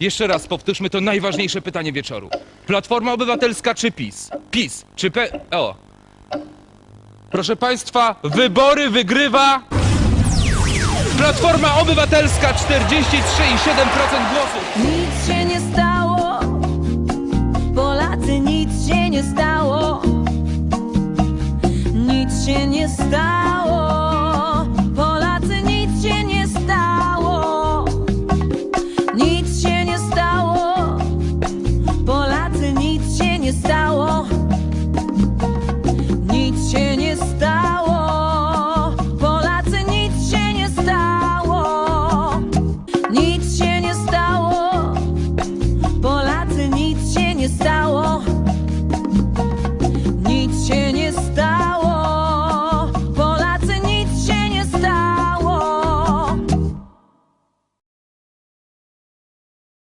Jeszcze raz powtórzmy to najważniejsze pytanie wieczoru. Platforma Obywatelska czy PiS? PiS czy P... O. Proszę Państwa, wybory wygrywa... Platforma Obywatelska 43,7% głosów. Nic się nie stało, Polacy, nic się nie stało, nic się nie stało.